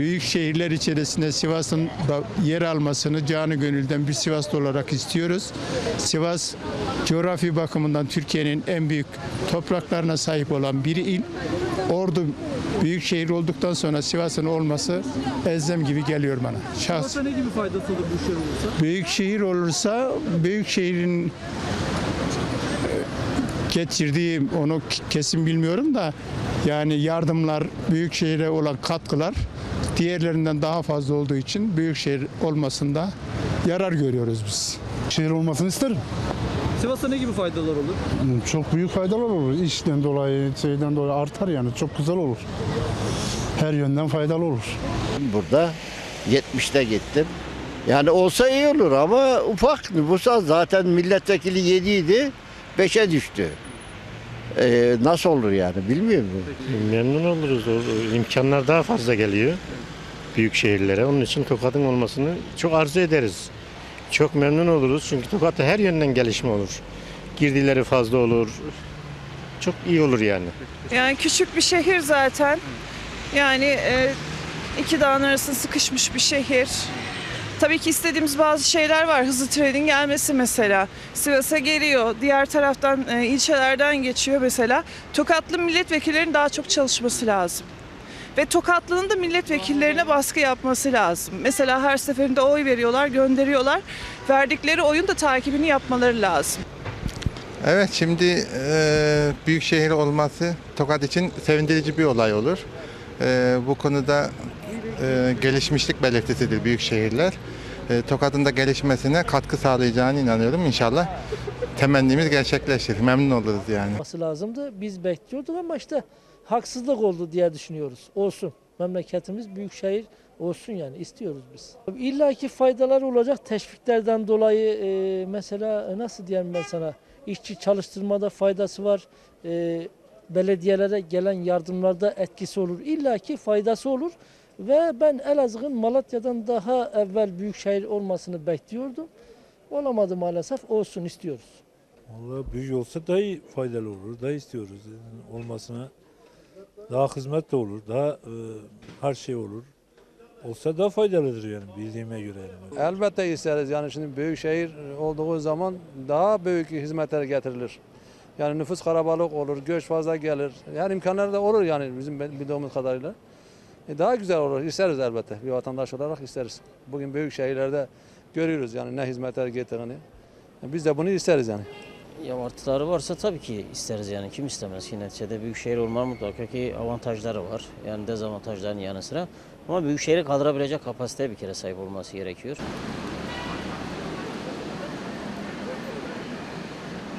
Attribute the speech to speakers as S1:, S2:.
S1: büyük şehirler içerisinde Sivas'ın da yer almasını canı gönülden bir Sivaslı olarak istiyoruz. Sivas coğrafi bakımından Türkiye'nin en büyük topraklarına sahip olan bir il. Ordu büyük şehir olduktan sonra Sivas'ın olması elzem gibi geliyor bana. Şahs.
S2: Sivas'a ne gibi faydası olur bu şehir olursa?
S1: Büyük şehir olursa büyük şehrin e, getirdiği onu kesin bilmiyorum da yani yardımlar büyük şehire olan katkılar diğerlerinden daha fazla olduğu için büyük şehir olmasında yarar görüyoruz biz.
S3: Şehir olmasını isterim.
S2: Sivas'a ne gibi faydalar olur?
S3: Çok büyük faydalar olur. İşten dolayı, şeyden dolayı artar yani. Çok güzel olur. Her yönden faydalı olur.
S4: Burada 70'te gittim. Yani olsa iyi olur ama ufak nüfusa zaten milletvekili 7 idi 5'e düştü. Ee, nasıl olur yani bilmiyorum.
S5: Memnun oluruz. O imkanlar daha fazla geliyor büyük şehirlere. Onun için Tokat'ın olmasını çok arzu ederiz. Çok memnun oluruz çünkü Tokat'ta her yönden gelişme olur. Girdileri fazla olur. Çok iyi olur yani.
S6: Yani küçük bir şehir zaten. Yani e, iki dağın arasında sıkışmış bir şehir. Tabii ki istediğimiz bazı şeyler var. Hızlı trenin gelmesi mesela. Sivas'a geliyor. Diğer taraftan e, ilçelerden geçiyor mesela. Tokatlı milletvekillerinin daha çok çalışması lazım. Ve Tokatlı'nın da milletvekillerine baskı yapması lazım. Mesela her seferinde oy veriyorlar, gönderiyorlar. Verdikleri oyun da takibini yapmaları lazım.
S7: Evet şimdi e, büyük şehir olması Tokat için sevindirici bir olay olur. E, bu konuda e, gelişmişlik belirtisidir büyük şehirler. E, Tokat'ın da gelişmesine katkı sağlayacağını inanıyorum. İnşallah temennimiz gerçekleşir. Memnun oluruz yani.
S8: olması lazımdı. Biz bekliyorduk ama işte haksızlık oldu diye düşünüyoruz. Olsun. Memleketimiz büyük şehir olsun yani istiyoruz biz. İlla ki faydalar olacak teşviklerden dolayı e, mesela nasıl diyeyim ben sana işçi çalıştırmada faydası var. E, belediyelere gelen yardımlarda etkisi olur. İlla ki faydası olur. Ve ben Elazığ'ın Malatya'dan daha evvel büyük şehir olmasını bekliyordum. Olamadı maalesef. Olsun istiyoruz.
S9: Vallahi büyük olsa daha iyi faydalı olur. Daha istiyoruz olmasına. Daha hizmet de olur. Daha e, her şey olur. Olsa daha faydalıdır yani bildiğime göre. Yani.
S10: Elbette isteriz yani şimdi büyük şehir olduğu zaman daha büyük hizmetler getirilir. Yani nüfus kalabalık olur, göç fazla gelir. Yani imkanlar da olur yani bizim bildiğimiz kadarıyla. E daha güzel olur, isteriz elbette. Bir vatandaş olarak isteriz. Bugün büyük şehirlerde görüyoruz yani ne hizmetler getirdiğini. Biz de bunu isteriz yani.
S11: Ya artıları varsa tabii ki isteriz yani kim istemez ki neticede büyük şehir olmanın mutlaka ki avantajları var. Yani dezavantajların yanı sıra. Ama büyük şehri kaldırabilecek kapasiteye bir kere sahip olması gerekiyor.